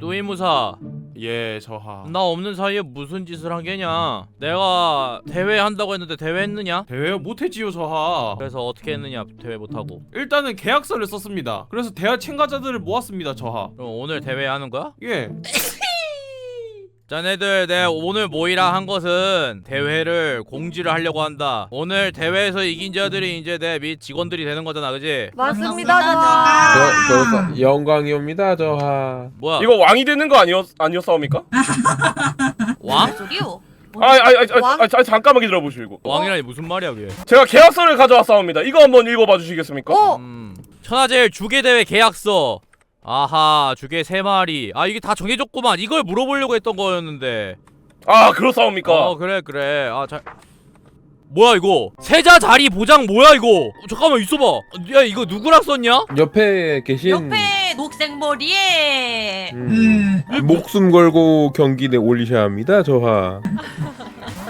또이무사 예, 저하. 나 없는 사이에 무슨 짓을 한 게냐 내가 대회 한다고 했는데 대회 했느냐 대회 못했지요, 저하. 그래서 어떻게 했느냐 대회 못하고 일단은 계약서를 썼습니다. 그래서 대화 참가자들을 모았습니다, 저하. 그럼 오늘 대회 하는 거야? 예. 자네들 내가 오늘 모이라 한 것은 대회를 공지를 하려고 한다 오늘 대회에서 이긴 자들이 이제 내및 직원들이 되는 거잖아 그지? 맞습니다, 저, 저하. 저 영광이옵니다 저하 뭐야 이거 왕이 되는 거 아니었 아니었사옵니까? 왕? 소리요? 아, 아, 아, 아, 왕? 아, 아, 잠깐만 기다려 이거. 왕이라니 무슨 말이야 그게 제가 계약서를 가져왔사옵니다. 이거 한번 읽어봐 주시겠습니까? 어? 음, 천하제일 주계대회 계약서 아하 주계 세마리 아 이게 다 정해졌구만. 이걸 물어보려고 했던 거였는데. 아, 그렇사옵니까? 어 그래 그래. 아잘 뭐야 이거? 세자 자리 보장 뭐야 이거? 어, 잠깐만 있어봐. 야 이거 누구랑 썼냐? 옆에 계신 옆에 녹색 머리에. 음, 목숨 걸고 경기대 올리셔야 합니다 저하.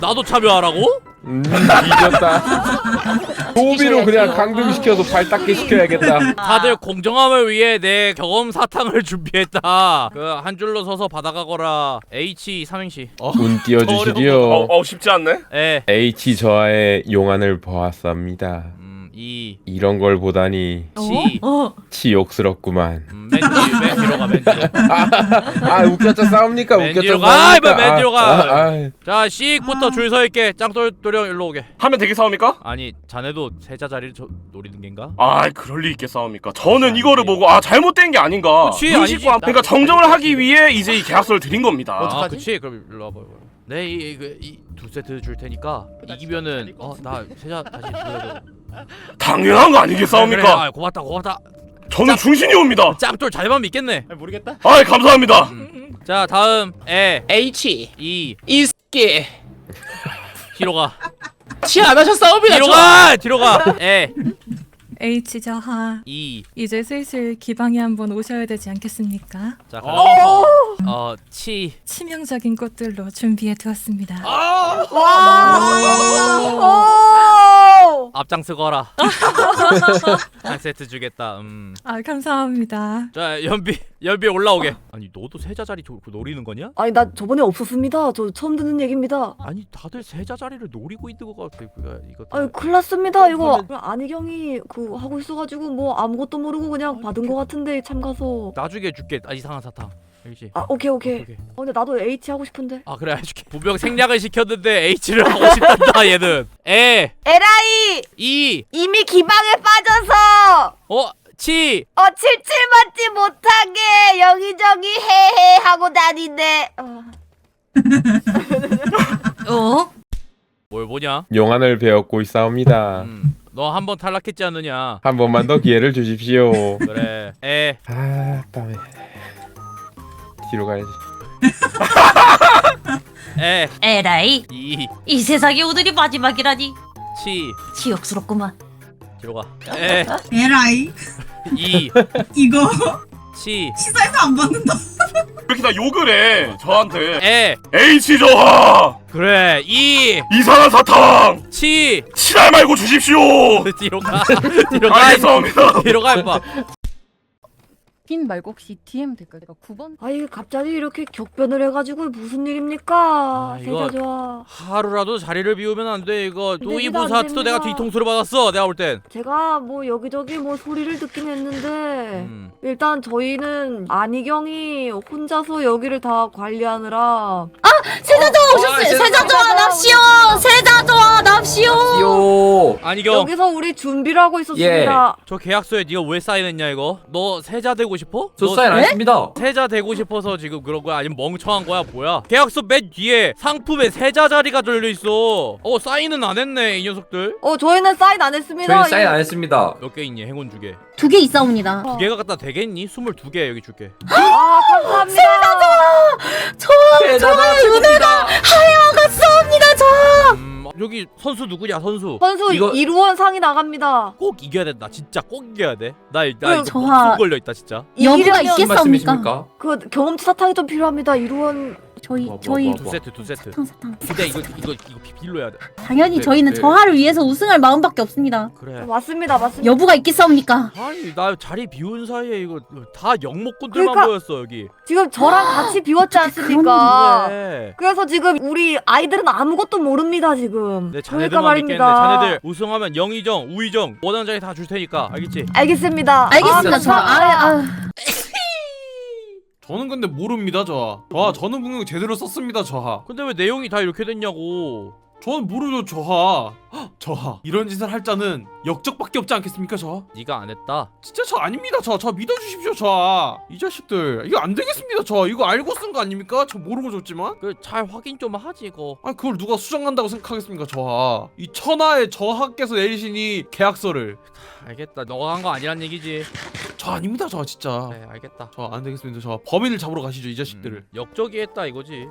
나도 참여하라고? 음 뒤졌다. 도비로 그냥 강등시켜서 발 닦게 시켜야겠다. 다들 공정함을 위해 내 경험 사탕을 준비했다. 그 한 줄로 서서 받아가거라. H 삼행시. 운 띄워주시리요. 어, 어, 쉽지 않네. 에 H 저하의 용안을 보았습니다. 음, E. 이런 걸 보다니 C 어? 치욕스럽구만. 음, 맨, 뒤로 가, 맨 뒤로. 아 웃겼자 싸웁니까 맨 웃겼자 뒤로 가, 싸웁니까 이봐, 맨 뒤로 가. 아, 아, 아. 자, C부터 줄 서 있게. 짱돌도령 일로 오게. 하면 되겠사옵니까? 아니, 자네도 세자 자리를 저, 노리는 겐가? 아, 그럴 리 있겠사옵니까? 저는 아니지. 이거를 보고 아 잘못된 게 아닌가. 그치, 의식과 아니지. 그러니까 정정을 하기 위해 이제 이 계약서를 드린 겁니다. 아, 그치. 그럼 일로 와봐. 이거. 네, 이, 그, 이, 두 세트 줄 테니까 이기면은 어, 나 세자 다시 줄래도. 당연한 거 아니겠사옵니까? 아, 고맙다, 고맙다. 저는 충신이 옵니다. 짱돌 잘만 믿겠네. 모르겠다. 아, 감사합니다. 자, 다음 에, H E, 이스키 뒤로 가. 치안 하셨사옵니다. 뒤로 가, 뒤로 가. 에, H 저하 E. 이제 슬슬 기방에 한번 오셔야 되지 않겠습니까? 자, 갈라서 어, 치. 치명적인 꽃들로 준비해 두었습니다. 오! 앞장서거라. 한 세트 주겠다. 음. 아 감사합니다. 자, 연비, 연비 올라오게. 아니, 너도 세자 자리 조- 노리는 거냐? 아니 나 저번에 없었습니다. 저 처음 듣는 얘기입니다. 아니, 다들 세자 자리를 노리고 있는 것 같아. 그거 이거. 아니 큰일 났습니다. 이거 그러면- 안희경이 그 하고 있어가지고 뭐 아무것도 모르고 그냥 받은 것 같은데 참가서. 나중에 줄게. 아, 이상한 사탕. 알지? 아 오케이 오케이. 오케이. 어, 근데 나도 H 하고 싶은데. 아, 그래, 해줄게. 부병 생략을 시켰는데 H를 하고 싶단다, 얘는. 에, 에라이 E, 이미 기방에 빠져서 어, 치. 어 칠칠 맞지 못하게 여기저기 헤헤 하고 다니네. 아, 어? 뭘 보냐? 용안을 배웠고 있사옵니다 음, 너 한 번 탈락했지 않느냐? 한 번만 더 기회를 주십시오 그래. 에, 아 땀에 뒤로 가야지 에, 에라이 E, 이 세상에 오늘이 마지막이라니 치. 치욕스럽구만. 뒤로 가. 에, 에라이 E, 이거 치. 시사에서 안 받는다 왜 이렇게 다 욕을 해? 저한테. 에, H 저하 그래. E, 이상한 사탕 치. 치날 말고 주십시오. 뒤로 가. 뒤로 가. 알겠습니다. 뒤로 가 임마. 핀 말고 혹시 DM 댓글 내가 9번 아이 갑자기 이렇게 격변을 해가지고 무슨 일입니까? 아, 세자 이거- 좋아. 하루라도 자리를 비우면 안 돼. 이거 안 또이 됩니다, 안 부사트도 내가 됩니다. 뒤통수를 받았어. 내가 볼 땐. 제가 뭐 여기저기 뭐 소리를 듣긴 했는데 음. 일단 저희는 안희경이 혼자서 여기를 다 관리하느라 세자조와 오셨어요. 세자조와 납시오. 세자조와 납시오. 요. 아니 경. 여기서 우리 준비를 하고 있었습니다. 저 계약서에 네가 왜 사인했냐 이거? 너 세자 되고 싶어? 저 너 사인 안 했습니다. 세자 되고 싶어서 지금 그런 거야? 아니면 멍청한 거야? 뭐야? 계약서 맨 뒤에 상품에 세자 자리가 들려 있어. 어 사인은 안 했네 이 녀석들. 어 저희는 사인 안 했습니다. 저희 사인 안 했습니다. 몇 개 있니? 행운 두 개. 두 개 있사옵니다. 어. 두 개가 갖다 되겠니? 스물 두 개 여기 줄게. 아 감사합니다. 저의 은혜가 갔사옵니다 저. 음 여기 선수 누구냐 선수? 선수 이거- 이루원 상이 나갑니다. 꼭 이겨야 된다. 진짜 꼭 이겨야 돼. 나 나 이제 그 저하- 목숨 걸려 있다 진짜. 여부가 이기려면 있겠- 무슨 말씀이십니까? 그 경험치 사탕이 좀 필요합니다. 이루원 저희 뭐, 뭐, 저희 뭐, 두 뭐. 세트 두 세트 사탕 사탕. 근데 이거 이거 이거 비빌로 해야 돼 당연히 네, 저희는 네. 저하를 위해서 우승할 마음밖에 없습니다. 그래 맞습니다 맞습니다 여부가 있겠사옵니까? 아니 나 자리 비운 사이에 이거 다 영목꾼들만 그러니까- 보였어 여기 지금 저랑 같이 비웠지 않습니까 그래 그래서 지금 우리 아이들은 아무것도 모릅니다 지금 내 그러니까 자네들만 말입니다 자네들 우승하면 영의정 우의정 원하는 자리 다줄 테니까 알겠지? 알겠습니다 알겠습니다. 아, 저 아, 아, 저는 근데 모릅니다 저하. 저하 저는 분명 제대로 썼습니다 저하. 근데 왜 내용이 다 이렇게 됐냐고 저는 모르죠 저하. 헉, 저하. 이런 짓을 할 자는 역적밖에 없지 않겠습니까 저하? 네가 안 했다. 진짜 저 아닙니다 저저 믿어주십시오 저하. 이 자식들. 이거 안 되겠습니다 저 이거 알고 쓴 거 아닙니까? 저 모르고 줬지만. 그 잘 확인 좀 하지 이거. 아 그걸 누가 수정한다고 생각하겠습니까 저하? 이 천하의 저하께서 내리신 이 계약서를. 알겠다. 너가 한 거 아니란 얘기지. 저 아닙니다 저 진짜. 그래 알겠다. 저 안 되겠습니다 저 범인을 잡으러 가시죠 이 자식들을. 음, 역적이 했다 이거지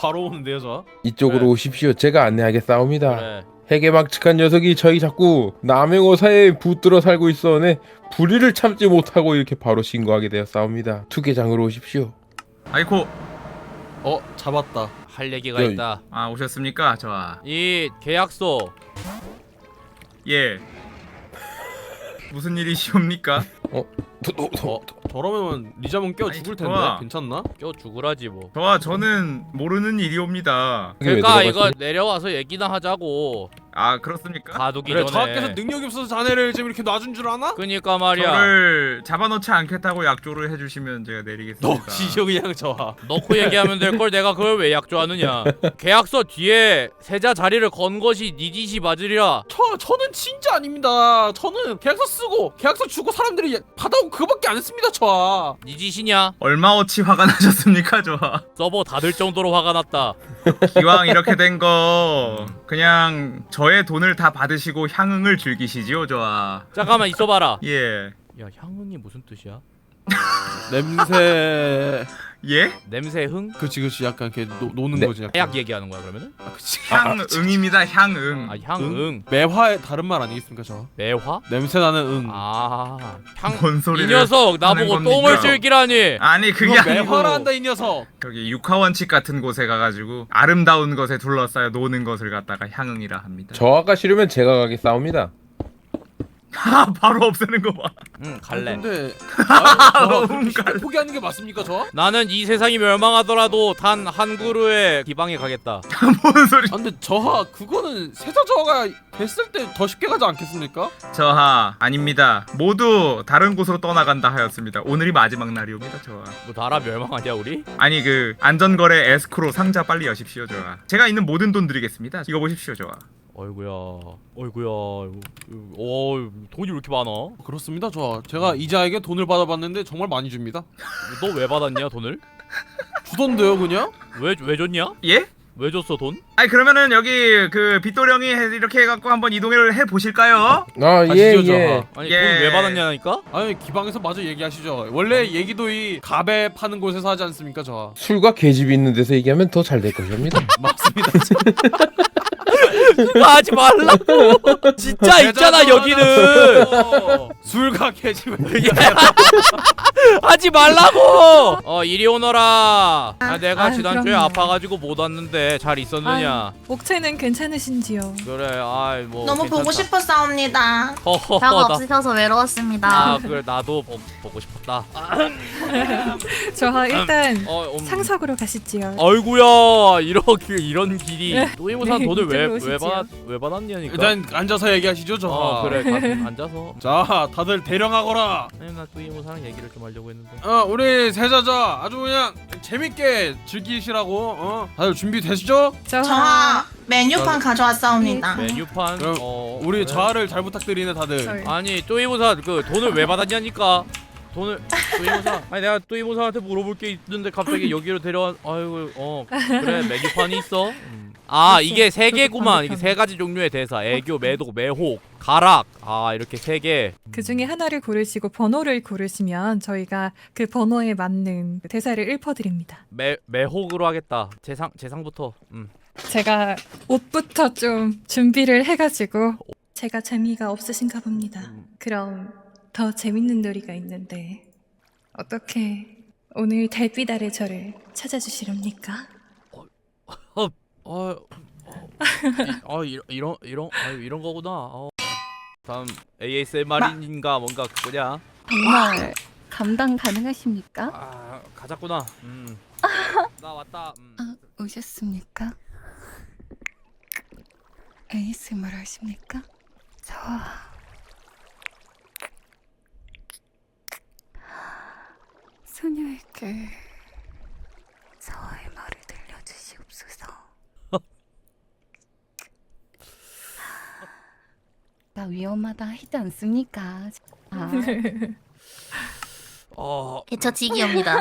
바로 오는데요 저? 이쪽으로 네. 오십시오. 제가 안내하겠사옵니다. 그래. 해계망측한 녀석이 저희 자꾸 남행어사에 붙들어 살고 있어네 불의를 참지 못하고 이렇게 바로 신고하게 되었사옵니다. 투계장으로 오십시오. 아이코. 어 잡았다. 할 얘기가 야, 있다. 아 오셨습니까? 저아. 이 계약서. 예. 무슨 일이시옵니까? 도, 도, 도, 어 저러면 리자몽 껴 아니, 죽을 텐데? 좋아. 괜찮나? 껴 죽으라지 뭐. 저아 저는 모르는 일이옵니다. 그러니까? 이거 내려와서 얘기나 하자고. 아 그렇습니까? 가두기 그래 전에. 저하께서 능력이 없어서 자네를 지금 이렇게 놔준 줄 아나? 그니까 말이야. 저를 잡아놓지 않겠다고 약조를 해주시면 제가 내리겠습니다. 너시죠 그냥 저하 넣고 얘기하면 될 걸 내가 그걸 왜 약조하느냐. 계약서 뒤에 세자 자리를 건 것이 네 짓이 맞으리라. 저 저는 진짜 아닙니다. 저는 계약서 쓰고 계약서 주고 사람들이 받아오고 그거밖에 안 했습니다 저하 네 짓이냐? 얼마어치 화가 나셨습니까 저아? 서버 닫을 정도로 화가 났다. 기왕 이렇게 된 거 그냥 저의 돈을 다 받으시고 향응을 즐기시지요 저아. 잠깐만 있어봐라. 예. 야 향응이 무슨 뜻이야? 냄새 예? 냄새 흥? 그치 그치 약간 이렇게 노, 노는 네. 거지 약간. 해약 얘기하는 거야 그러면은? 아, 그치 향응입니다 향응 아 향응 매화의 다른 말 아니겠습니까 저 매화? 냄새 나는 응 아향 뭔이 소리를 녀석 나보고 하는 겁니까? 똥을 즐기라니 아니 그게 그거 아니고 매화라 한다 이 녀석 여기 육하원칙 같은 곳에 가가지고 아름다운 것에 둘러싸여 노는 것을 갖다가 향응이라 합니다. 저 아까 싫으면 제가 가겠사옵니다. 아 바로 없애는 거 봐. 응 갈래 근데 아, 저 음, 그렇게 쉽게 갈래. 포기하는 게 맞습니까 저? 나는 이 세상이 멸망하더라도 단 한 그루의 기방에 가겠다 뭔 소리? 아 근데 저하 그거는 세자 저하가 됐을 때 더 쉽게 가지 않겠습니까? 저하 아닙니다. 모두 다른 곳으로 떠나간다 하였습니다. 오늘이 마지막 날이옵니다. 저하. 뭐 나라 멸망하냐 우리? 아니 그 안전거래 에스크로 상자 빨리 여십시오. 저하. 제가 있는 모든 돈 드리겠습니다. 이거 보십시오. 저하. 어이구야 어이구야 어 돈이 왜 이렇게 많아? 그렇습니다 저 제가 이자에게 돈을 받아봤는데 정말 많이 줍니다 너 왜 받았냐 돈을? 주던데요 그냥? 왜 왜 줬냐? 예? 왜 줬어 돈? 아니 그러면은 여기 그 빗도령이 해- 이렇게 해갖고 한번 이동을 해 보실까요? 아, 예, 예. 저하. 아니 예. 돈 왜 받았냐니까? 아니 기방에서 마저 얘기하시죠 원래 얘기도 이 갑에 파는 곳에서 하지 않습니까 저하 술과 계집이 있는 데서 얘기하면 더 잘 될 것입니다. 맞습니다 하지 말라고. 진짜 있잖아 여기는. 술과 계집을 하지 말라고 어 이리 오너라 아, 내가 아유, 지난주에 그럼요. 아파가지고 못 왔는데 잘 있었느냐 목체는 괜찮으신지요? 그래 아이 뭐 너무 보고 괜찮다. 싶었사옵니다. 허허허 벽 나- 없으셔서 외로웠습니다. 아 그래 나도 보, 보고 싶었다 저하 일단 어, 음. 상석으로 가시지요. 아이구야 이렇게 이런 길이 네. 또이모산 네, 돈을 왜 이쪽으로 왜 오시지요. 받았 왜 받았냐니까 일단 앉아서 얘기하시죠 저하 어 그래 가, 앉아서 자 다들 대령하거라 아니 나 또이모사랑 얘기를 좀 하려고 했는데. 어 우리 세자자 아주 그냥 재밌게 즐기시라고 어? 다들 준비 되시죠? 저하. 메뉴판 가져왔사옵니다. 메뉴판 그럼 어 우리. 자아를 잘 부탁드리네 다들. 저희 아니 또이모사 그 돈을 왜 받았냐니까. 돈을 또이모사. 아니 내가 또이모사한테 물어볼 게 있는데 갑자기 여기로 데려와 아이고 어 그래 메뉴판이 있어? 음. 아 이게 세 개구만. 이게 세 가지 종류의 대사. 애교 매독 매혹 가락. 아 이렇게 세개. 그 중에 하나를 고르시고 번호를 고르시면 저희가 그 번호에 맞는 대사를 읊어드립니다. 매 매혹으로 하겠다. 재상 재상부터. 음. 제가 옷부터 좀 준비를 해가지고 제가 재미가 없으신가 봅니다. 그럼 더 재밌는 놀이가 있는데 어떻게 오늘 달빛 아래 저를 찾아주시렵니까? 어, 어, 이, 어 이런 이런 이런 아 이런 거구나. 어. 다음 ASMR인가 뭔가 그거냐? 정말 감당 가능하십니까? 아 가자꾸나. 음. 나 왔다. 음. 아, 오셨습니까? ASMR 하십니까? 저 소녀에게 저의 말을 들려주시옵소서. 나 위험하다 하지 않습니까? 아, 어저 지기입니다.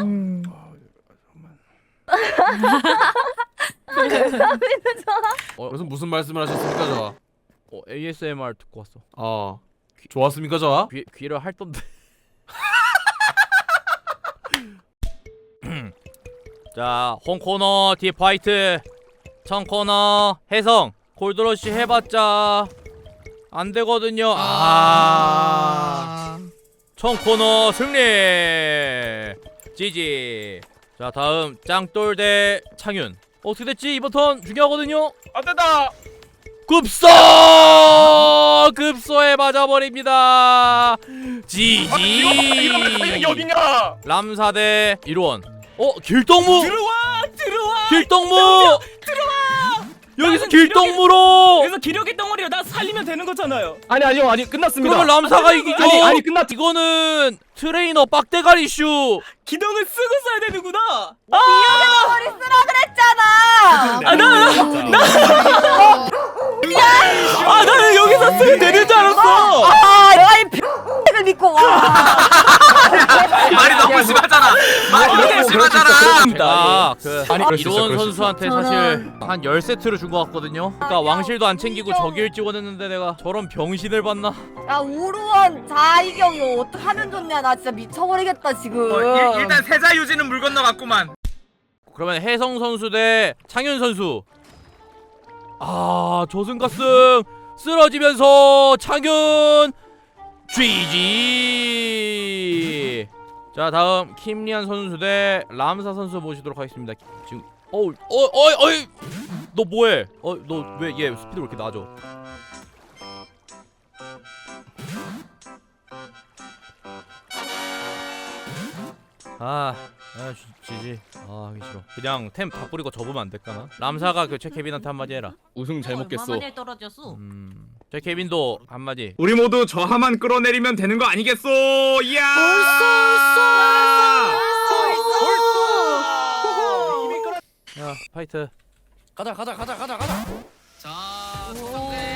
음. 무슨 무슨 말씀을 하셨습니까 저? 어, ASMR 듣고 왔어. 어 좋았습니까 저? 귀 귀를 핥던데. 자, 홈코너 딥화이트, 청코너 해성, 골드러시 해봤자 안 되거든요. 아, 청코너 승리. 지지. 자, 다음 짱돌 대 창윤. 어떻게 됐지? 이번 턴 중요하거든요. 안 된다. 급소! 급소에 맞아버립니다. 지지. 이러면 어디냐? 람사 대 일원. 어 길동무. 들어와 들어와 길동무. 들어와. 여기서 길동무로. 그래서 기력의 덩어리야 나 살리면 되는 거잖아요 아니 아니요 아니 끝났습니다. 그러면 람사가 이기죠. 아니 아니 끝났. 이거는 트레이너 빡대가리 슈. 기둥을 쓰고 써야 되는구나 머리 쓰라 그랬잖아. 아 나는 여기서 쓰면 되는 줄 알았어 아, 아이 X를 믿고 와. 말이 너무 심하잖아. 말이 너무 심 하잖아. 제가 그 아니, 그럴 수 있어, 이로원 그럴 수 선수한테. 사실 한 10세트를 준 것 같거든요. 그러니까 왕실도 안 챙기고 저기를 찍어냈는데 내가 저런 병신을 봤나? 야 우루원 자이경 이거 어떻게 하면 좋냐 나 진짜 미쳐버리겠다 지금. 어, 일, 일단 세자 유지는 물 건너갔구만. 그러면 혜성 선수 대 창윤 선수. 아 조승가승 쓰러지면서 창윤 GG. 자 다음 김리안 선수 대 람사 선수 모시도록 하겠습니다. 지금 어우 어어 어이 너 뭐해? 어너왜 얘 스피드 왜 이렇게 낮아? 아, 아 지- 지지. 아 하기 싫어. 그냥 템 다 뿌리고 접으면 안 될까나? 람사가 그 최케빈한테 한마디 해라. 우승 잘 먹겠어. 떨어졌어. 음, 최케빈도 한마디. 우리 모두 저 하만 끌어내리면 되는 거 아니겠소? 이야! 야 파이트. 가자 가자 가자 가자 가자 자, 선배 이상의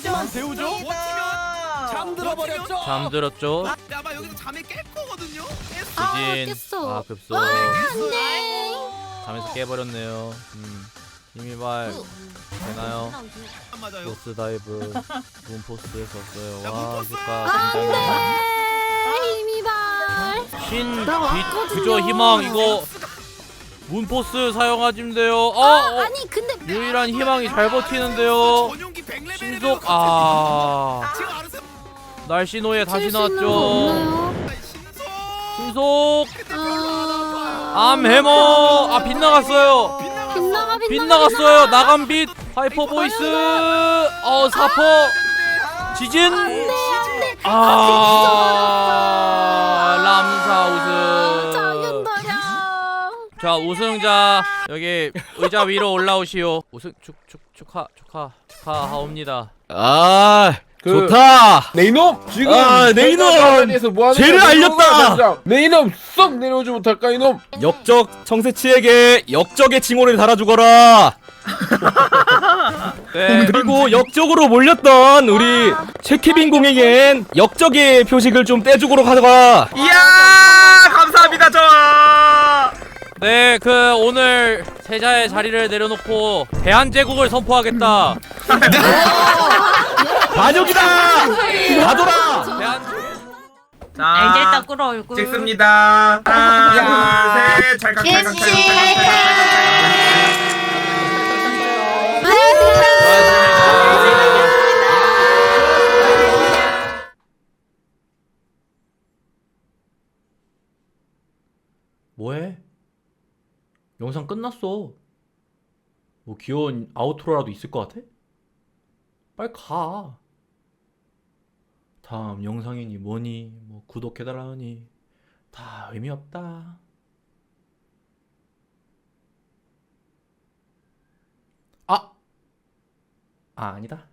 하지만 데우죠 잠들어 버렸죠 잠들었죠. 아마 여기서 잠이 깰 거거든요. 지진. 아 급소. 잠에서 깨버렸네요. 음. 이미발 되나요? 맞아요. 보스 다이브 문포스에 썼어요. 야, 와 문포스! 효과 굉장히. 신빛 그저 희망 이거 문포스 사용하시면 돼요. 어, 어. 아니 근데 유일한 희망이 잘 버티는데요. 전용기 100레벨이래요. 신속 아. 지금 알아서 날씨 노예 다시 나왔죠. 신속. 신속! 암해머. 아 빗나갔어요. 빗나갔어요. 나간 빛. 하이퍼 보이스. 어 사퍼 지진. 아 람사 우승. 자 우승자 여기 의자 위로 올라오시오. 우승 축축 축하 축하 축하하옵니다 아 그- 좋다. 네 이놈 지금 아, 네 이놈! 뭐 하는 죄를 거야? 알렸다! 당장. 네 이놈 썩 내려오지 못할까 이놈 역적 청새치에게 역적의 징호를 달아주거라. 네 그리고 역적으로 몰렸던 우리 최케빈 공에겐 역적의 표식을 좀 떼주고로 가져가. 이야! 감사합니다, 저. 네, 그 오늘 세자의 자리를 내려놓고 대한 제국을 선포하겠다. 반역이다! 가둬라! 대한 자, 이제 딱 끌어올고 찍습니다. 하나, 둘, 셋, 찰칵, 찰칵, 찰칵, 찰칵. 뭐해? 영상 끝났어. 뭐 귀여운 아우트로라도 있을 것 같아? 빨리 가. 다음 영상이니 뭐니 뭐 구독해달라니 다 의미 없다. 아, 아 아니다.